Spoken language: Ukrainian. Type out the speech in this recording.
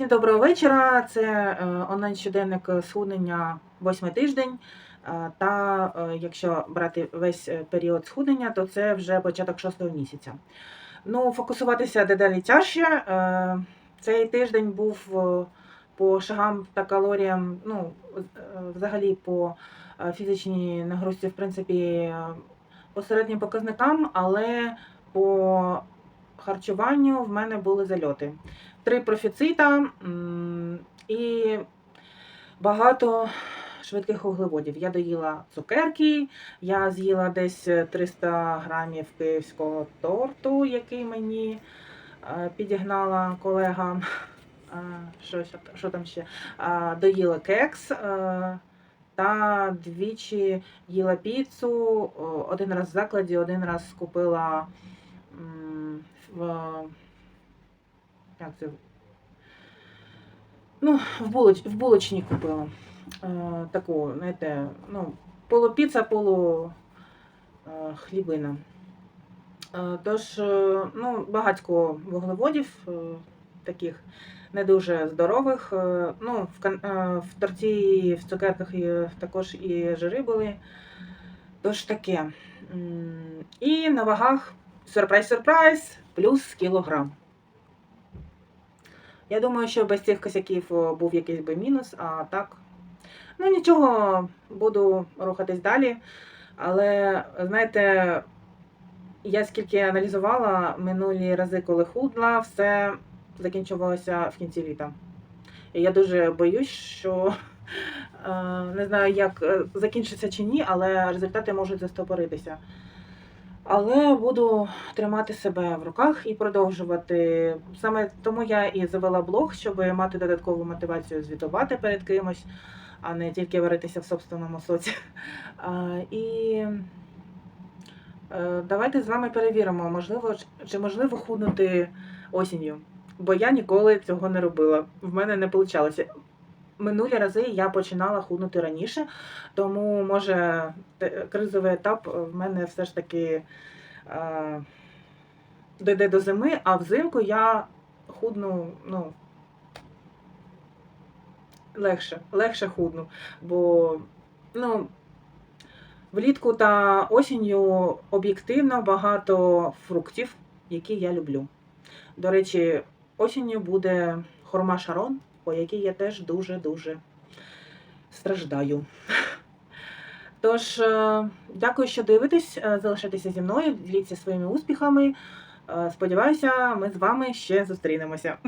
Всім доброго вечора. Це е, онлайн-щоденник схуднення восьмий тиждень. Е, Та е, якщо брати весь е, період схуднення, то це вже початок шостого місяця. Ну, фокусуватися дедалі тяжче. Е, Цей тиждень був е, по шагам та калоріям, ну, е, взагалі по е, фізичній нагрузці, в принципі, е, по середнім показникам, але по харчуванню в мене були зальоти. Три профіцита і багато швидких вуглеводів. Я доїла цукерки, я з'їла десь 300 грамів київського торту, який мені е, підігнала колега. Е, Що, що там ще? Е, Доїла кекс. Та двічі їла піцу, один раз в закладі, один раз купила в як це? Ну, в, булоч, в булочні купила. Е, таку, знаєте, ну, полупіца, полу е, хлібина. Е, тож, ну, багатько вуглеводів, таких не дуже здорових. Ну, в, в торті, в цукерках також і жири були. Тож таке. І на вагах сюрприз-сюрприз, плюс кілограм. Я думаю, що без цих косяків був якийсь би мінус, а так. Ну нічого, буду рухатись далі. Але, знаєте, я скільки аналізувала минулі рази, коли худла, все закінчувалося в кінці літа. І я дуже боюсь, що е, не знаю, як е, закінчиться чи ні, але результати можуть застопоритися. Але буду тримати себе в руках і продовжувати. Саме тому я і завела блог, щоб мати додаткову мотивацію звітувати перед кимось, а не тільки варитися в собственному соці. І е, давайте з вами перевіримо, можливо, чи можливо худнути осінню. Бо я ніколи цього не робила. В мене не вийшло. Минулі рази я починала худнути раніше, тому може кризовий етап в мене все ж таки е, дойде до зими, а взимку я худну, ну, легше, легше худну. Бо ну, влітку та осінню об'єктивно багато фруктів, які я люблю. До речі, осінню буде хурма Шарон, по якій я теж дуже-дуже страждаю. Тож, е, дякую, що дивитесь. е, Залишайтеся зі мною, діліться своїми успіхами. Е, Сподіваюся, ми з вами ще зустрінемося.